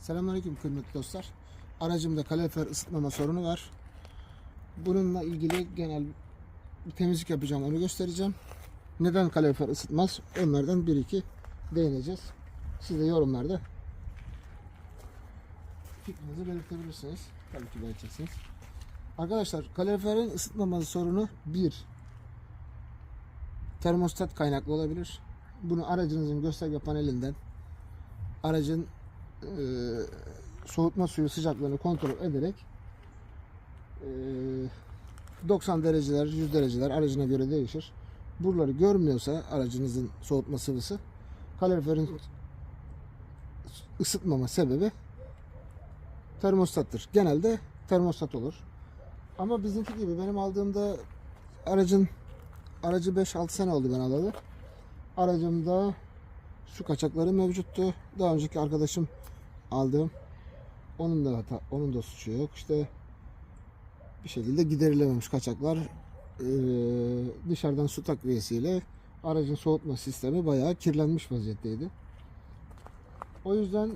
Selamünaleyküm kıymetli dostlar. Aracımda kalorifer ısıtmama sorunu var. Bununla ilgili genel bir temizlik yapacağım onu göstereceğim. Neden kalorifer ısıtmaz? Onlardan bir iki değineceğiz. Siz de yorumlarda fikrinizi belirtebilirsiniz. Tabii ki belirteceksiniz. Arkadaşlar kaloriferin ısıtmaması sorunu bir termostat kaynaklı olabilir. Bunu aracınızın gösterge panelinden aracın e, soğutma suyu sıcaklığını kontrol ederek e, 90 dereceler, 100 dereceler aracına göre değişir. Buraları görmüyorsa aracınızın soğutma sıvısı kaloriferin ısıtmama sebebi termostattır. Genelde termostat olur. Ama bizimki gibi benim aldığımda aracın aracı 5-6 sene oldu ben alalı. Aracımda su kaçakları mevcuttu. Daha önceki arkadaşım aldığım onun da hata, onun da suçu yok. İşte bir şekilde giderilememiş kaçaklar eee, dışarıdan su takviyesiyle aracın soğutma sistemi bayağı kirlenmiş vaziyetteydi. O yüzden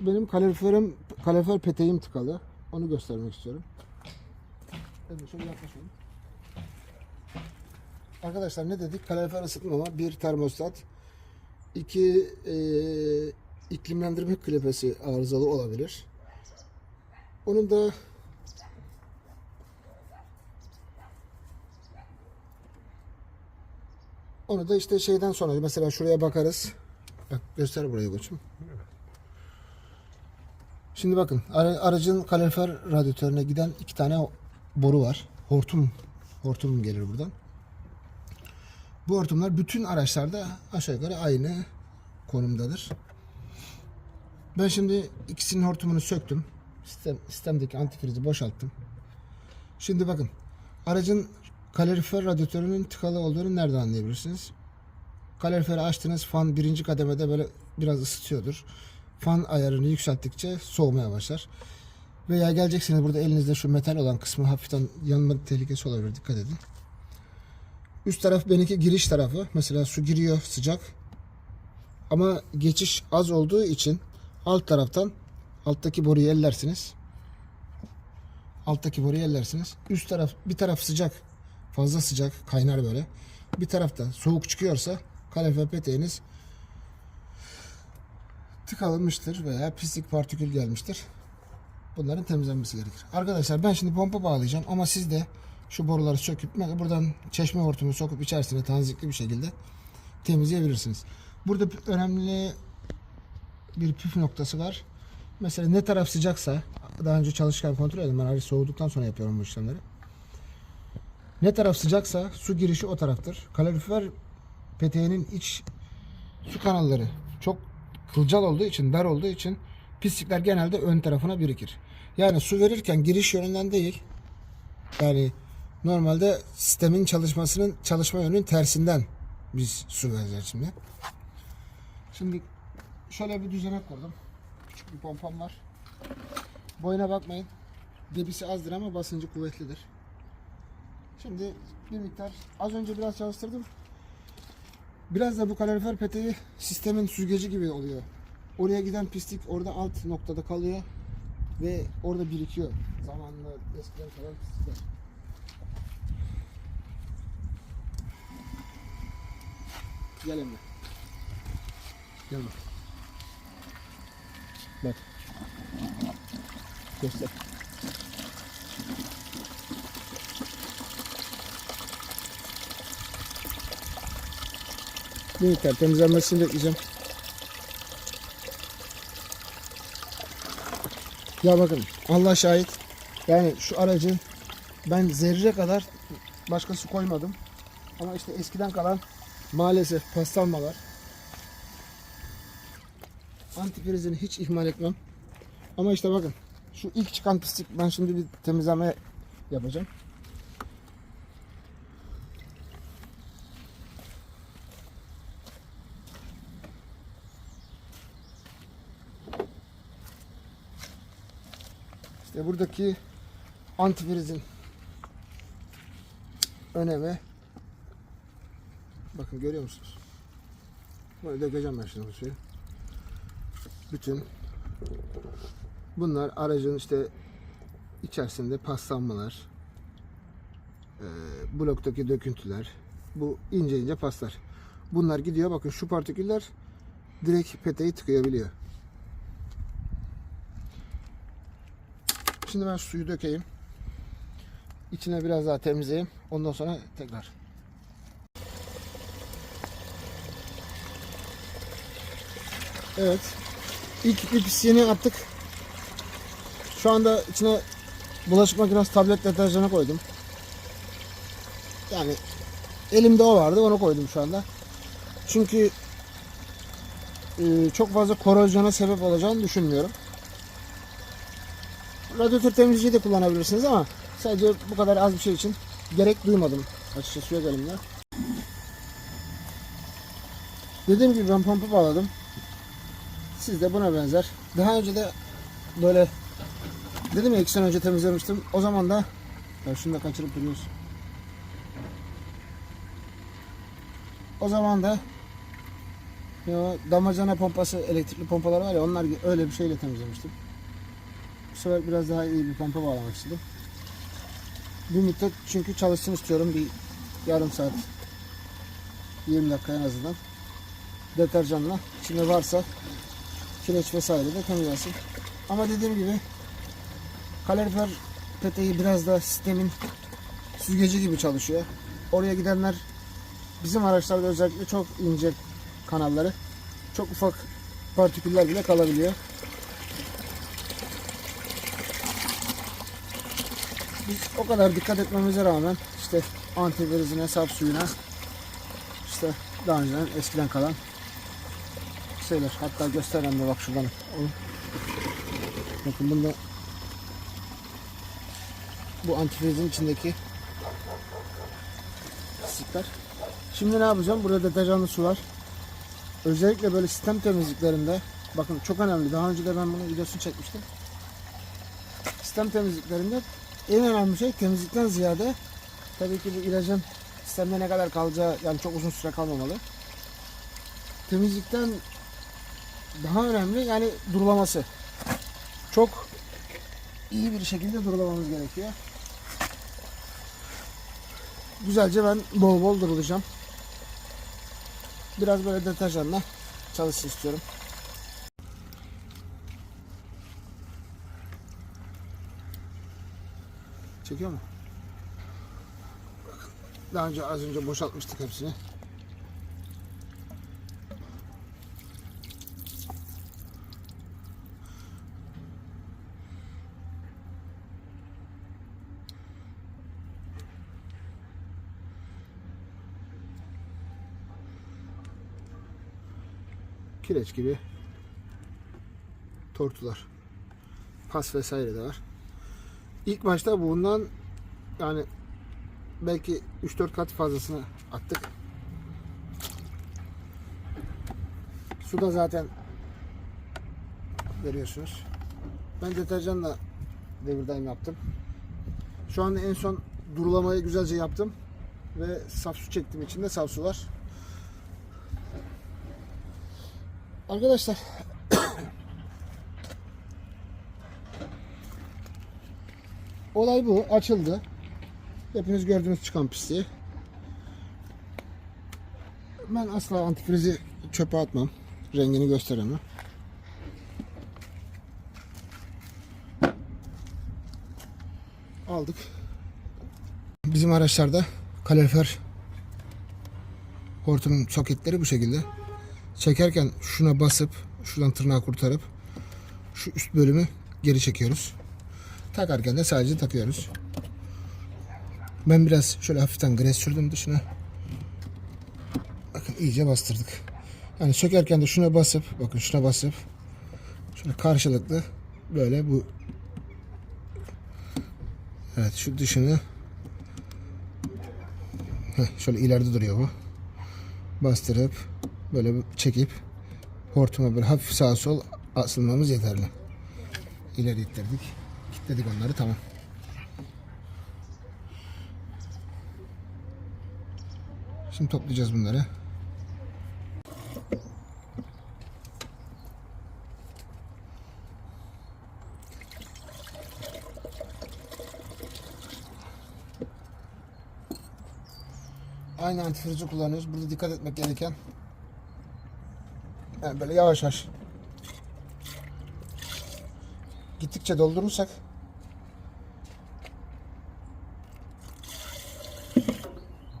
benim kaloriferim kalorifer peteğim tıkalı. Onu göstermek istiyorum. Hadi şöyle yaklaşalım. Arkadaşlar ne dedik? Kalorifer ısıtmama, bir termostat, iki e, iklimlendirme klepesi arızalı olabilir. Onun da onu da işte şeyden sonra mesela şuraya bakarız. Bak göster burayı koçum. Şimdi bakın ara- aracın kalorifer radyatörüne giden iki tane boru var. Hortum hortum gelir buradan. Bu hortumlar bütün araçlarda aşağı yukarı aynı konumdadır. Ben şimdi ikisinin hortumunu söktüm. Sistem, sistemdeki antifrizi boşalttım. Şimdi bakın aracın kalorifer radyatörünün tıkalı olduğunu nereden anlayabilirsiniz? Kaloriferi açtınız fan birinci kademede böyle biraz ısıtıyordur. Fan ayarını yükselttikçe soğumaya başlar. Veya geleceksiniz burada elinizde şu metal olan kısmı hafiften yanma tehlikesi olabilir dikkat edin. Üst taraf benimki giriş tarafı. Mesela su giriyor sıcak. Ama geçiş az olduğu için alt taraftan alttaki boruyu ellersiniz. Alttaki boruyu ellersiniz. Üst taraf bir taraf sıcak. Fazla sıcak kaynar böyle. Bir tarafta soğuk çıkıyorsa kalorifer peteğiniz tıkanmıştır veya pislik partikül gelmiştir. Bunların temizlenmesi gerekir. Arkadaşlar ben şimdi pompa bağlayacağım ama siz de şu boruları söküp buradan çeşme hortumu sokup içerisine tanzikli bir şekilde temizleyebilirsiniz. Burada önemli bir püf noktası var. Mesela ne taraf sıcaksa daha önce çalışırken kontrol edin. Ben aracı soğuduktan sonra yapıyorum bu işlemleri. Ne taraf sıcaksa su girişi o taraftır. Kalorifer peteğinin iç su kanalları çok kılcal olduğu için, dar olduğu için pislikler genelde ön tarafına birikir. Yani su verirken giriş yönünden değil, yani normalde sistemin çalışmasının çalışma yönünün tersinden biz su vereceğiz şimdi. Şimdi şöyle bir düzenek kurdum. Küçük bir pompam var. Boyuna bakmayın. Debisi azdır ama basıncı kuvvetlidir. Şimdi bir miktar az önce biraz çalıştırdım. Biraz da bu kalorifer peteği sistemin süzgeci gibi oluyor. Oraya giden pislik orada alt noktada kalıyor ve orada birikiyor. Zamanla eskiden kalan pislikler. Gel Emre. Gel bak. Bak. Göster. Bir miktar temizlenmesini bekleyeceğim. Ya bakın Allah şahit. Yani şu aracı ben zerre kadar başka su koymadım. Ama işte eskiden kalan maalesef paslanmalar. Antifrizini hiç ihmal etmem. Ama işte bakın şu ilk çıkan pislik ben şimdi bir temizleme yapacağım. İşte buradaki antifrizin önemi bakın görüyor musunuz? Böyle dökeceğim ben şimdi bu suyu. Bütün bunlar aracın işte içerisinde paslanmalar, e, bloktaki döküntüler, bu ince ince paslar. Bunlar gidiyor. Bakın şu partiküller direkt peteği tıkayabiliyor. Şimdi ben suyu dökeyim. İçine biraz daha temizleyeyim. Ondan sonra tekrar. Evet. İlk bir pisliğini attık. Şu anda içine bulaşık makinesi tablet deterjanı koydum. Yani elimde o vardı onu koydum şu anda. Çünkü e, çok fazla korozyona sebep olacağını düşünmüyorum. Radyatör temizleyiciyi de kullanabilirsiniz ama sadece bu kadar az bir şey için gerek duymadım açıkçası yok elimde. Dediğim gibi ben pompa bağladım. Siz de buna benzer. Daha önce de böyle dedim ya iki sene önce temizlemiştim. O zaman da ya şunu da kaçırıp duruyorsun. O zaman da ya damacana pompası, elektrikli pompalar var ya onlar öyle bir şeyle temizlemiştim. Bu sefer biraz daha iyi bir pompa bağlamak istedim. Bir müddet çünkü çalışsın istiyorum bir yarım saat 20 dakika en azından deterjanla içinde varsa kireç vesaire de temizlensin. Ama dediğim gibi kalorifer peteği biraz da sistemin süzgeci gibi çalışıyor. Oraya gidenler bizim araçlarda özellikle çok ince kanalları çok ufak partiküller bile kalabiliyor. Biz o kadar dikkat etmemize rağmen işte antivirizine, sap suyuna işte daha önceden eskiden kalan şeyler. Hatta göstereyim de bak şuradan. Bakın bunda bu antifrizin içindeki pislikler. Şimdi ne yapacağım? Burada deterjanlı su var. Özellikle böyle sistem temizliklerinde bakın çok önemli. Daha önce de ben bunun videosunu çekmiştim. Sistem temizliklerinde en önemli şey temizlikten ziyade tabii ki bu ilacın sistemde ne kadar kalacağı yani çok uzun süre kalmamalı. Temizlikten daha önemli yani durulaması. Çok iyi bir şekilde durulamamız gerekiyor. Güzelce ben bol bol durulayacağım. Biraz böyle deterjanla çalışsın istiyorum. Çekiyor mu? Daha önce az önce boşaltmıştık hepsini. Kireç gibi tortular. Pas vesaire de var. İlk başta bundan yani belki 3-4 kat fazlasını attık. Su da zaten görüyorsunuz. Ben deterjanla devirdaim yaptım. Şu anda en son durulamayı güzelce yaptım. Ve saf su çektim içinde saf su var. Arkadaşlar Olay bu. Açıldı. Hepiniz gördüğünüz çıkan pisliği. Ben asla antifrizi çöpe atmam. Rengini gösteremem. Aldık. Bizim araçlarda kalorifer hortum soketleri bu şekilde. Çekerken şuna basıp şuradan tırnağı kurtarıp şu üst bölümü geri çekiyoruz. Takarken de sadece takıyoruz. Ben biraz şöyle hafiften gres sürdüm dışına. Bakın iyice bastırdık. Yani sökerken de şuna basıp bakın şuna basıp şöyle karşılıklı böyle bu Evet şu dışını Heh, şöyle ileride duruyor bu. Bastırıp böyle çekip hortuma böyle hafif sağa sol asılmamız yeterli. İleri ittirdik. Kilitledik onları tamam. Şimdi toplayacağız bunları. Aynı antifrizi kullanıyoruz. Burada dikkat etmek gereken yani böyle yavaş yavaş gittikçe doldurursak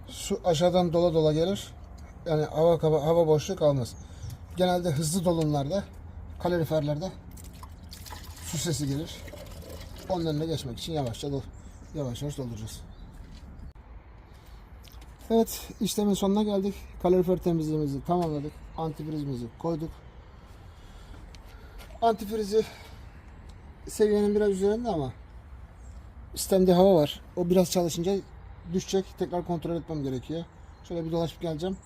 su aşağıdan dola dola gelir. Yani hava hava, hava boşluğu kalmaz. Genelde hızlı dolumlarda kaloriferlerde su sesi gelir. Onun önüne geçmek için yavaşça dol yavaş yavaş dolduracağız. Evet işlemin sonuna geldik. Kalorifer temizliğimizi tamamladık. Antifrizimizi koyduk. Antifrizi seviyenin biraz üzerinde ama sistemde hava var. O biraz çalışınca düşecek. Tekrar kontrol etmem gerekiyor. Şöyle bir dolaşıp geleceğim.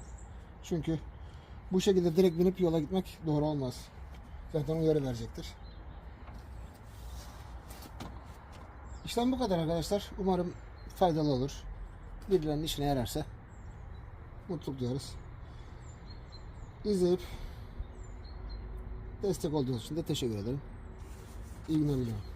Çünkü bu şekilde direkt binip yola gitmek doğru olmaz. Zaten uyarı verecektir. İşlem bu kadar arkadaşlar. Umarım faydalı olur. Birilerinin işine yararsa mutluluk duyarız. İzleyip destek olduğunuz için de teşekkür ederim. İyi günler diliyorum.